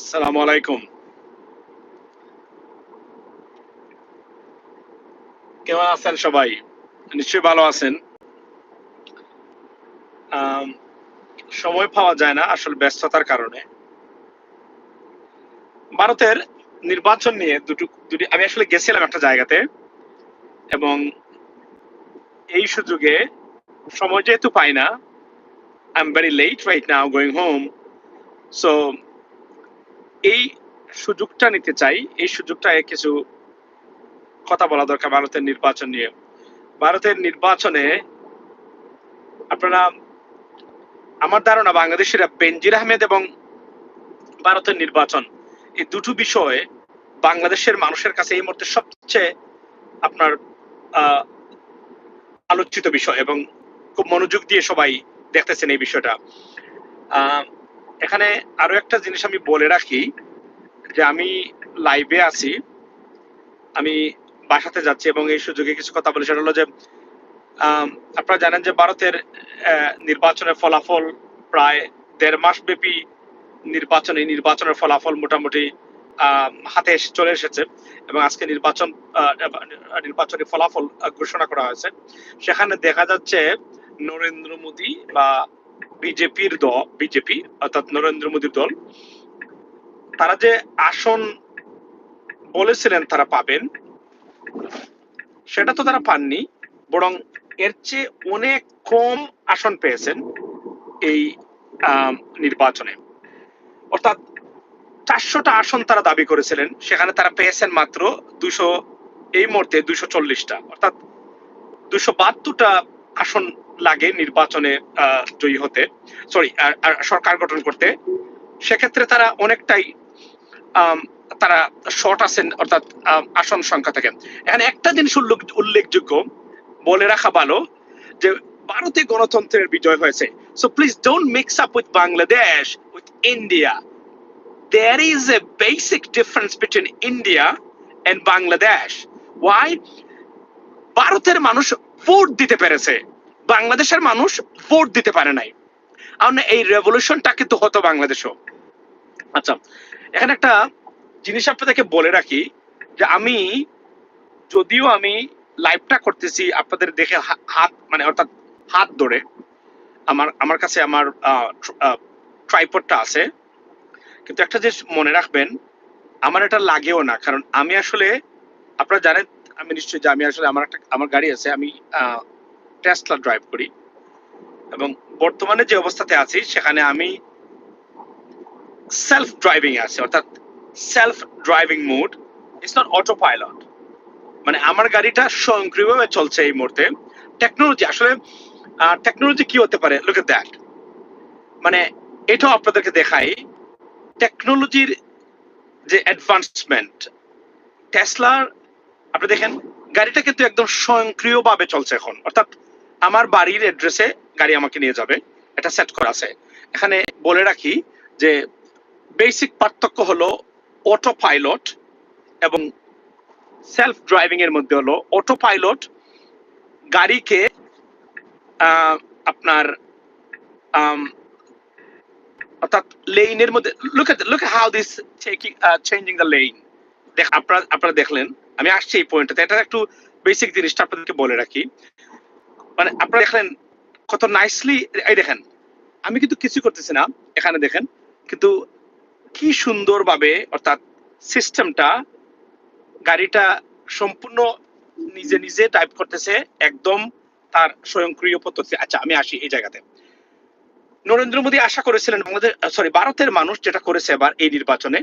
আসসালামু আলাইকুম। কেমন আছেন সবাই? নিশ্চয়ই ভালো আছেন। সময় পাওয়া যায় না আসলে ব্যস্ততার কারণে। ভারতের নির্বাচন নিয়ে দুটো, দুটি, আমি আসলে গেছিলাম একটা জায়গাতে এবং এই সুযোগে সময় যেহেতু পাই না I am very late right now going home so এই সুযোগটা নিতে চাই এই সুযোগটায় কিছু কথা বলা দরকার ভারতের নির্বাচন নিয়ে। ভারতের নির্বাচনে আপনারা আমার ধারণা বাংলাদেশের বেনজির আহমেদ এবং ভারতের নির্বাচন এই দুটো বিষয়ে বাংলাদেশের মানুষের কাছে এই মুহূর্তে সবচেয়ে আপনার আলোচিত বিষয় এবং খুব মনোযোগ দিয়ে সবাই দেখতেছেন এই বিষয়টা। আহ, এখানে আরও একটা জিনিস আমি বলে রাখি, যে আমি লাইভে আছি, আমি বাসাতে যাচ্ছি এবং এই সুযোগে কিছু কথা বলি, সেটা হলো যে আপনারা জানেন যে ভারতের নির্বাচনের ফলাফল প্রায় দেড় মাস ব্যাপী নির্বাচন, এই নির্বাচনের ফলাফল মোটামুটি হাতে এসে চলে এসেছে এবং আজকে নির্বাচন নির্বাচনী ফলাফল ঘোষণা করা হয়েছে। সেখানে দেখা যাচ্ছে নরেন্দ্র মোদী বা বিজেপির দল, বিজেপি, অর্থাৎ নরেন্দ্র মোদীর দল, তারা যে আসন বলেছিলেন তারা পাবেন, সেটা তো তারা পাননি, বরং এর চেয়ে অনেক কম আসন পেয়েছেন এই নির্বাচনে। অর্থাৎ চারশোটা আসন তারা দাবি করেছিলেন, সেখানে তারা পেয়েছেন মাত্র দুশো, এই মুহূর্তে দুশো চল্লিশটা। অর্থাৎ দুশো বাহাত্তরটা আসন লাগে নির্বাচনে জয়ী হতে সরি সরকার গঠন করতে, সেক্ষেত্রে তারা অনেকটাই তারা শর্ট আছেন অর্থাৎ আসন সংখ্যা থেকে এখানে একটা জিনিস উল্লেখ, উল্লেখযোগ্য, বলে রাখা ভালো, যে ভারতে গণতন্ত্রের বিজয় হয়েছে so please don't mix up with Bangladesh with India there is a basic difference between India and Bangladesh. Why? ভারতের মানুষ ভোট দিতে পেরেছে বাংলাদেশের মানুষ ভোট দিতে পারে নাই। কারণ এই রেভলিউশনটা কিন্তু হতো বাংলাদেশও। আচ্ছা এখানে একটা জিনিস আপনাদেরকে বলে রাখি যে আমি, যদিও আমি লাইভটা করতেছি আপনাদের দেখে হাত মানে অর্থাৎ হাত ধরে, আমার আমার কাছে আমার ট্রাইপডটা আছে। কিন্তু একটা জিনিস মনে রাখবেন, আমার এটা লাগেও না, কারণ আমি আসলে, আপনারা জানেন, আমি নিশ্চয়ই যে আমি আসলে আমার একটা, আমার গাড়ি আছে, আমি টেসলা ড্রাইভ করি। এবং বর্তমানে যে অবস্থাতে আছি, সেখানে আমি সেলফ ড্রাইভিং আছে, অর্থাৎ self driving mode it's not autopilot মানে আমার গাড়িটা স্বয়ংক্রিয়ভাবে চলছে এই মুহূর্তে। টেকনোলজি আসলে টেকনোলজি কি হতে পারে? লুক দ্যাট মানে এটাও আপনাদেরকে দেখাই টেকনোলজির যে অ্যাডভান্সমেন্ট টেসলার আপনি দেখেন, গাড়িটা কিন্তু একদম স্বয়ংক্রিয়ভাবে চলছে এখন। অর্থাৎ আমার বাড়ির অ্যাড্রেসে গাড়ি আমাকে নিয়ে যাবে। এটা সেট করা আছে। এখানে বলে রাখি যে বেসিক পার্থক্য হলো অটো পাইলট এবং সেলফ ড্রাইভিং এর মধ্যে হলো অটো পাইলট গাড়িকে আপনার অর্থাৎ লেইনের মধ্যে look look how this changing the lane দেখ, আপনারা আপনারা দেখলেন। আমি আসছি এই পয়েন্টটাতে এটা একটু বেসিক জিনিসটা আপনাদেরকে বলে রাখি। মানে আপনারা দেখলেন কত নাইসলি এই দেখেন, আমি কিন্তু কিছু করতেছি না, এখানে দেখেন, কিন্তু কি সুন্দরভাবে, অর্থাৎ সিস্টেমটা গাড়িটা সম্পূর্ণ নিজে নিজে টাইপ করতেছে, একদম তার স্বয়ংক্রিয় পদ্ধতি। আচ্ছা আমি আসি এই জায়গাতে। নরেন্দ্র মোদী আশা করেছিলেন, বাংলাদেশ সরি ভারতের মানুষ যেটা করেছে এবার এই নির্বাচনে,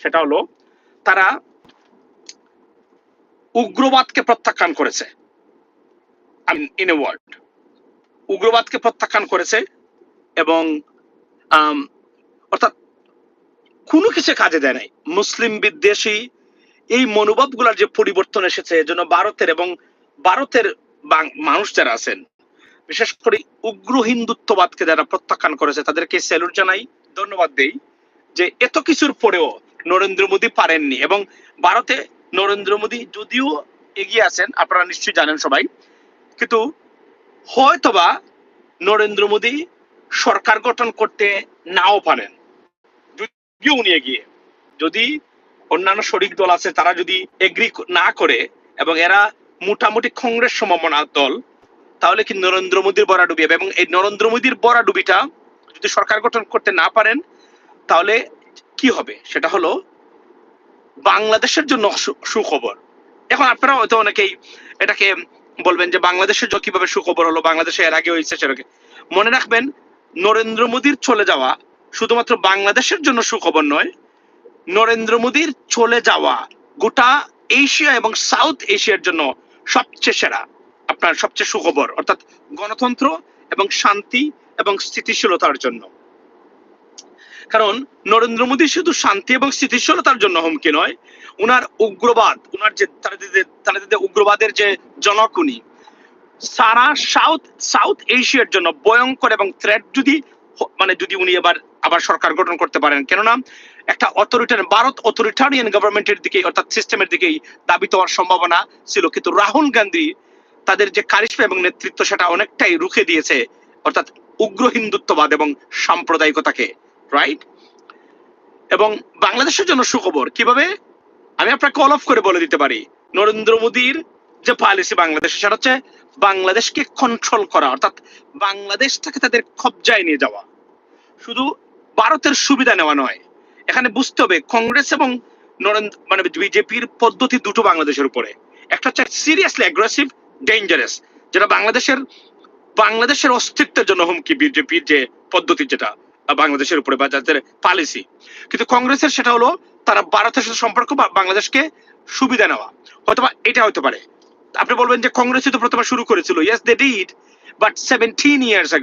সেটা হলো তারা উগ্রবাদকে প্রত্যাখ্যান করেছে। ইন এ ওয়ার্ড উগ্রবাদকে প্রত্যাখ্যান করেছে এবং আম, অর্থাৎ কোনো কিছু কাজে দেয় নাই। মুসলিম বিদ্বেষী এই মনোভাবগুলোর যে পরিবর্তন এসেছে এজন্য ভারতের এবং ভারতের মানুষ যারা আছেন বিশেষ করে উগ্র হিন্দুত্ববাদকে যারা প্রত্যাখ্যান করেছে তাদেরকে স্যালুট জানাই ধন্যবাদ দেই যে এত কিছুর পরেও নরেন্দ্র মোদী পারেননি। এবং ভারতে নরেন্দ্র মোদী যদিও এগিয়ে আছেন আপনারা নিশ্চয়ই জানেন সবাই কিন্তু হয়তোবা নরেন্দ্র মোদী সরকার গঠন করতে নাও পারেন। যদিও এগিয়ে। যদি অন্যান্য শরিক দল আছে, তারা যদি এগ্রি না করে এবং এরা মোটামুটি কংগ্রেস সমমনা দল, তাহলে কি নরেন্দ্র মোদীর বড়া ডুবি হবে এবং এই নরেন্দ্র মোদীর বড়া ডুবিটা যদি সরকার গঠন করতে না পারেন, তাহলে কি হবে? সেটা হলো বাংলাদেশের জন্য সুখবর। এখন আপনারা হয়তো অনেকেই এটাকে বলবেন যে বাংলাদেশের কীভাবে সুখবর হলো? বাংলাদেশে এর আগে হয়েছে সেটাকে। মনে রাখবেন, নরেন্দ্র মোদীর চলে যাওয়া শুধুমাত্র বাংলাদেশের জন্য সুখবর নয়, নরেন্দ্র মোদীর চলে যাওয়া গোটা এশিয়া এবং সাউথ এশিয়ার জন্য সবচেয়ে সেরা, আপনার সবচেয়ে সুখবর, অর্থাৎ গণতন্ত্র এবং শান্তি এবং স্থিতিশীলতার জন্য। কারণ নরেন্দ্র মোদী শুধু শান্তি এবং স্থিতিশীলতার জন্য হুমকি নয়, উনার উগ্রবাদ, উনার যে তারা যে- উগ্রবাদের যে জনক উনি সারা সাউথ সাউথ এশিয়ার জন্য ভয়ঙ্কর এবং থ্রেট যদি মানে যদি উনি এবার, আবার সরকার গঠন করতে পারেন। কেননা, একটা অথরিটারিয়ান ভারত অথরিটারিয়ান গভর্নমেন্টের দিকে অর্থাৎ সিস্টেমের দিকেই দাবিত হওয়ার সম্ভাবনা ছিল। কিন্তু রাহুল গান্ধী তাদের যে কারিশমা এবং নেতৃত্ব, সেটা অনেকটাই রুখে দিয়েছে, অর্থাৎ উগ্র হিন্দুত্ববাদ এবং সাম্প্রদায়িকতাকে। রাইট এবং বাংলাদেশের জন্য সুখবর, কীভাবে? আমি আপনাকে অল অফ করে বলে দিতে পারি। নরেন্দ্র মোদীর যে পলিসি বাংলাদেশে, সেটা হচ্ছে বাংলাদেশকে কন্ট্রোল করা, অর্থাৎ বাংলাদেশটাকে তাদের কবজায় নিয়ে যাওয়া। শুধু ভারতের সুবিধা নেওয়া নয়, এখানে বুঝতে হবে কংগ্রেস এবং নরেন্দ্র মানে বিজেপির পদ্ধতি দুটো বাংলাদেশের উপরে। একটা হচ্ছে সিরিয়াসলি অ্যাগ্রেসিভ ডেঞ্জারাস যেটা বাংলাদেশের বাংলাদেশের অস্তিত্বের জন্য হুমকি বিজেপির যে পদ্ধতি যেটা। বাংলাদেশের উপরে বা যাদের পলিসি কিন্তু কংগ্রেসের সেটা হলো তারা ভারতের সাথে সম্পর্ক বা বাংলাদেশকে সুবিধা নেওয়া। হয়তোবা এটা হতে পারে। আপনি বলবেন যে কংগ্রেস তো প্রথমে শুরু করেছিল। Yes they did but seventeen years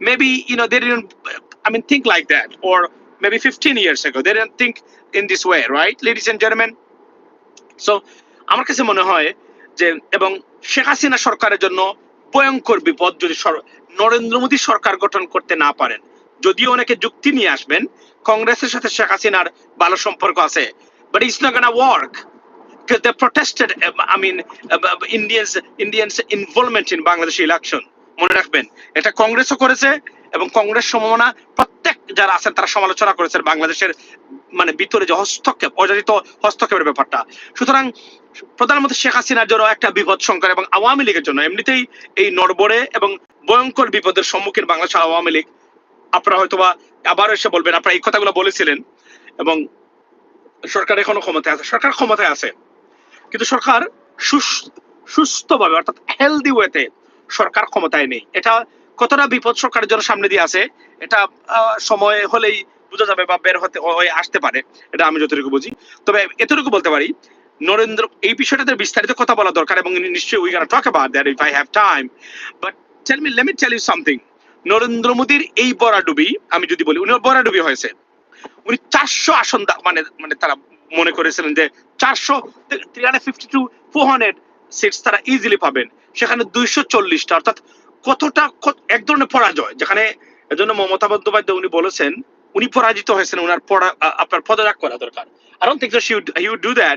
maybe, you know, they didn't, i mean, think like that, or maybe 15 years ago, they didn't think in this way, right, ladies and gentlemen? So আমার কাছে মনে হয় যে, এবং শেখ হাসিনা সরকারের জন্য ভয়ঙ্কর বিপদ যদি নরেন্দ্র মোদী সরকার গঠন করতে না পারেন যদিও অনেকে যুক্তি নিয়ে আসবেন কংগ্রেসের সাথে শেখ হাসিনার ভালো সম্পর্ক আছে but it's not gonna work uh, I mean uh, uh, Indians involvement in Bangladesh election মনে রাখবেন এটা কংগ্রেসও করেছে এবং কংগ্রেস সমমনা প্রত্যেক যারা আছেন তারা সমালোচনা করেছেন বাংলাদেশের মানে ভিতরে যে হস্তক্ষেপ অযাচিত হস্তক্ষেপের ব্যাপারটা। সুতরাং প্রধানমন্ত্রী শেখ হাসিনার জন্য একটা বিপদ সংকট এবং আওয়ামী লীগের জন্য এমনিতেই এই নড়বড়ে এবং ভয়ঙ্কর বিপদের সম্মুখীন বাংলাদেশ আওয়ামী লীগ আপনারা হয়তোবা আবার এসে বলবেন, আপনারা এই কথাগুলো বলেছিলেন এবং সরকার এখনও ক্ষমতায় আছে, সরকার ক্ষমতায় আছে। কিন্তু সরকার সুস- সুস্থভাবে অর্থাৎ হেলদি ওয়েতে সরকার ক্ষমতায় নেই। এটা কতটা বিপদ সরকারের জন্য সামনে দিয়ে আছে, এটা সময় হলেই বোঝা যাবে বা বের হতে, হয়ে আসতে পারে, এটা আমি যতটুকু বুঝি। তবে এতটুকু বলতে পারি, নরেন্দ্র, এই বিষয়টাতে বিস্তারিত কথা বলা দরকার এবং নিশ্চয়ই we talk about that if I have time but tell me let me tell you something Narendra মোদীর এই বরাডুবি আমি যদি বলি উনি বরাডুবি হয়েছে। উনি চারশো আসন মানে মানে তারা মনে করেছিলেন যে চারশো থ্রি হান্ড্রেড ফিফটি সিটস তারা ইজিলি পাবেন। সেখানে দুইশো চল্লিশটা অর্থাৎ কতটা এক ধরনের পরাজয়। যেখানে এজন্য মমতা বন্দ্যোপাধ্যায় উনি বলেছেন উনি পরাজিত হয়েছেন ওনার পরা আ- আপনার পদত্যাগ করা দরকার। Would, he would do that.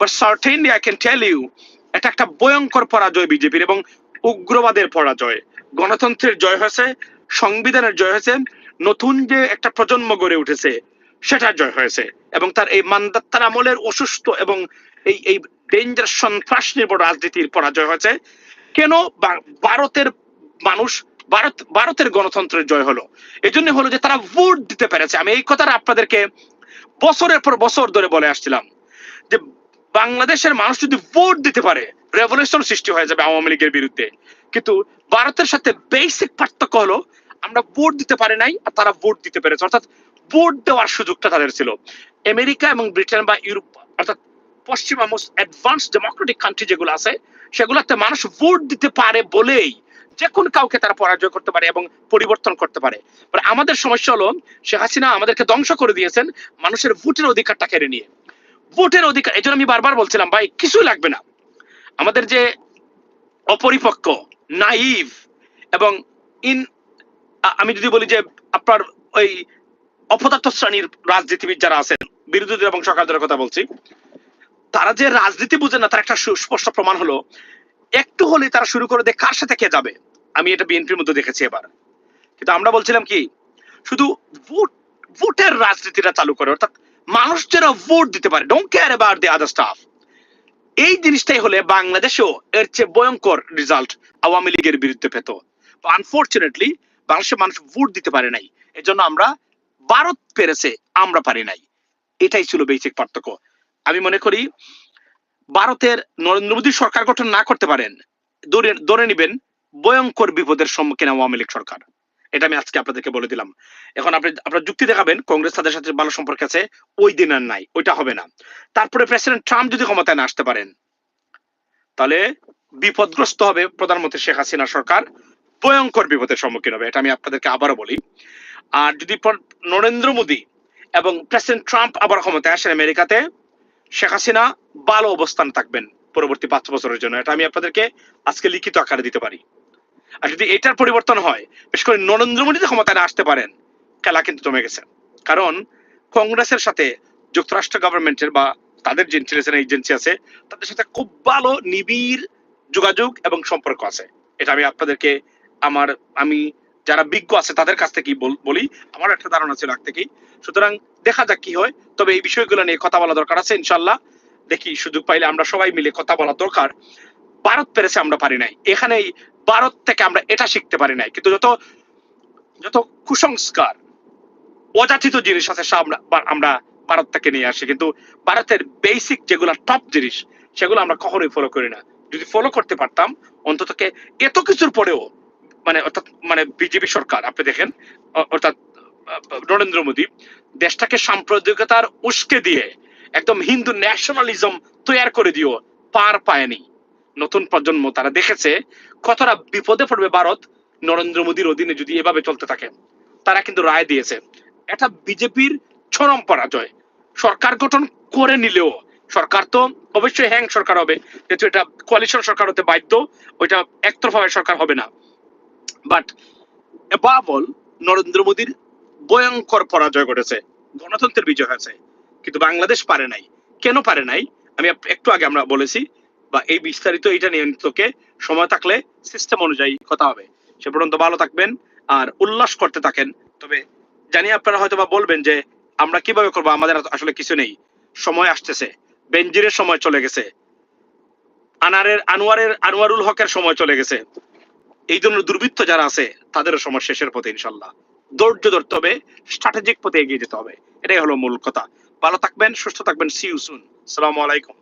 But certainly I can tell you, এটা একটা ভয়ঙ্কর পরাজয় বিজেপির এবং উগ্রবাদের পরাজয়। গণতন্ত্রের জয় হয়েছে, সংবিধানের জয় হয়েছে, নতুন যে একটা প্রজন্ম গড়ে উঠেছে, সেটার জয় হয়েছে। এবং তার এই মান্দাত্তার আমলের অসুস্থ এবং এই এই ডেঞ্জার সন্ত্রাস নির্ভর রাজনীতির পরাজয় হয়েছে। কেন ভারতের মানুষ, ভারত, ভারতের গণতন্ত্রের জয় হলো? এই জন্য হলো যে তারা ভোট দিতে পেরেছে। আমি এই কথাটা আপনাদেরকে বছরের পর বছর ধরে বলে আসছিলাম যে বাংলাদেশের মানুষ যদি ভোট দিতে পারে রেভলিউশন সৃষ্টি হয়ে যাবে আওয়ামী লীগের বিরুদ্ধে। কিন্তু ভারতের সাথে বেসিক পার্থক্য হলো, আমরা ভোট দিতে পারি নাই আর তারা ভোট দিতে পেরেছে। অর্থাৎ ভোট দেওয়ার সুযোগটা তাদের ছিল। আমেরিকা এবং ব্রিটেন বা ইউরোপ, অর্থাৎ পশ্চিমা মোস্ট অ্যাডভান্স ডেমোক্রেটিক কান্ট্রি যেগুলো আছে, সেগুলোতে মানুষ ভোট দিতে পারে বলেই যে কোন কাউকে তারা পরাজয় করতে পারে এবং পরিবর্তন করতে পারে। আমাদের সমস্যা হলো, শেখ হাসিনা আমাদেরকে ধ্বংস করে দিয়েছেন মানুষের ভোটের অধিকারটা কেড়ে নিয়ে। ভোটের অধিকার, এই আমি বারবার বলছিলাম, ভাই, কিছুই লাগবে না। আমাদের যে অপরিপক্ক, নাইভ এবং ইন আমি যদি বলি যে আপনার ওই অপদার্থ শ্রেণির রাজনীতিবিদ যারা আছেন বিরোধী এবং সরকার দলের কথা বলছি, তারা যে রাজনীতি বুঝে না, তার একটা সুস্পষ্ট প্রমাণ হলো, একটু হলে তারা শুরু করে দেয় কার সাথে কে যাবে। আমি এটা বিএনপির মধ্যে দেখেছি এবার। কিন্তু আমরা বলছিলাম কি, শুধু ভোট, ভোটের রাজনীতিটা চালু করে, অর্থাৎ মানুষ যারা ভোট দিতে পারে। Don't care about the other stuff এই জিনিসটাই হলে বাংলাদেশেও এর চেয়ে ভয়ঙ্কর রেজাল্ট আওয়ামী লীগের বিরুদ্ধে পেত। আনফর্চুনেটলি বাংলাদেশের মানুষ ভোট দিতে পারে নাই। এজন্য আমরা ভারত পেরেছে, আমরা পারি নাই। এটাই ছিল বেসিক পার্থক্য। আমি মনে করি ভারতের নরেন্দ্র মোদী সরকার গঠন না করতে পারেন ধরে নেবেন ভয়ঙ্কর বিপদের সম্মুখীন আওয়ামী লীগ সরকার। এটা আমি আজকে আপনাদেরকে বলে দিলাম। এখন আপনি, আপনার যুক্তি দেখাবেন, কংগ্রেস তাদের সাথে ভালো সম্পর্ক আছে, ওই দিন আর নাই, ওইটা হবে না। তারপরে প্রেসিডেন্ট ট্রাম্প যদি ক্ষমতায় না আসতে পারেন, তাহলে বিপদগ্রস্ত হবে প্রধানমন্ত্রী শেখ হাসিনা সরকার, ভয়ঙ্কর বিপদের সম্মুখীন হবে, এটা আমি আপনাদেরকে আবারও বলি। আর যদি নরেন্দ্র মোদী এবং প্রেসিডেন্ট ট্রাম্প আবার ক্ষমতায় আসেন আমেরিকাতে, শেখ হাসিনা ভালো অবস্থান থাকবেন পরবর্তী পাঁচ বছরের জন্য, এটা আমি আপনাদেরকে আজকে লিখিত আকারে দিতে পারি। আর যদি এটার পরিবর্তন হয়, বিশেষ করে নরেন্দ্র মোদী ক্ষমতায় আসতে পারেন, খেলা কিন্তু জমে গেছে। কারণ কংগ্রেসের সাথে যুক্তরাষ্ট্র গভর্নমেন্টের বা তাদের যে ইন্টেলিজেন্স এজেন্সি আছে, তাদের সাথে খুব ভালো নিবিড় যোগাযোগ এবং সম্পর্ক আছে। এটা আমি আপনাদেরকে আমার, আমি যারা বিজ্ঞ আছে, তাদের কাছ থেকেই বলি আমার একটা ধারণা ছিল আগ থেকেই। সুতরাং দেখা যাক কি হয়। তবে এই বিষয়গুলো নিয়ে কথা বলা দরকার আছে ইনশাল্লাহ দেখি সুযোগ পাইলে আমরা সবাই মিলে কথা বলা দরকার। ভারত পেরেছে আমরা পারি নাই। এখানেই ভারত থেকে আমরা এটা শিখতে পারি নাই। কিন্তু যত যত কুসংস্কার, অযাচিত জিনিস আছে, সব আমরা ভারত থেকে নিয়ে আসি। কিন্তু ভারতের বেসিক যেগুলো টপ জিনিস, সেগুলো আমরা কখনোই ফলো করি না। যদি ফলো করতে পারতাম, অন্তত এত কিছুর পরেও মানে অর্থাৎ মানে বিজেপি সরকার, আপনি দেখেন অর্থাৎ, নরেন্দ্র মোদী, দেশটাকে সাম্প্রদায়িকতার উস্কে দিয়ে, একদম হিন্দু ন্যাশনালিজম তৈরি করে দিও পার পায়নি। নতুন প্রজন্ম, তারা দেখেছে কতটা বিপদে পড়বে ভারত নরেন্দ্র মোদীর অধীনে যদি এভাবে চলতে থাকে। তারা কিন্তু রায় দিয়েছে। এটা বিজেপির চরম পরাজয়। সরকার গঠন করে নিলেও, সরকার তো অবশ্যই হ্যাং সরকার হবে, যেহেতু এটা কোয়ালিশন সরকার হতে বাধ্য, ওইটা একতরফা সরকার হবে না। বাট বাবল নরেন্দ্র মোদীর ভয়ঙ্কর পরাজয় ঘটেছে। গণতন্ত্রের বিজয় হয়েছে। কিন্তু বাংলাদেশ পারে নাই। কেন পারে নাই? আমি একটু আগে আমরা বলেছি বা এই বিস্তারিত এটা নিয়ে তোকে সময় থাকলে সিস্টেম অনুযায়ী কথা হবে। সে পর্যন্ত ভালো থাকবেন আর উল্লাস করতে থাকেন। তবে জানি আপনারা হয়তো বা বলবেন যে, আমরা কীভাবে করব? আমাদের আসলে কিছু নেই। সময় আসতেছে। বেঞ্জিরের সময় চলে গেছে। আনারের, আনোয়ারের, আনোয়ারুল হকের সময় চলে গেছে। এই জন্য দুর্বৃত্ত যারা আছে, তাদেরও সময় শেষের পথে, ইনশাল্লাহ। ধৈর্য ধরতে হবে স্ট্র্যাটেজিক পথে এগিয়ে যেতে হবে। এটাই হলো মূল কথা। ভালো থাকবেন, সুস্থ থাকবেন। সি সুন সালামু আলাইকুম।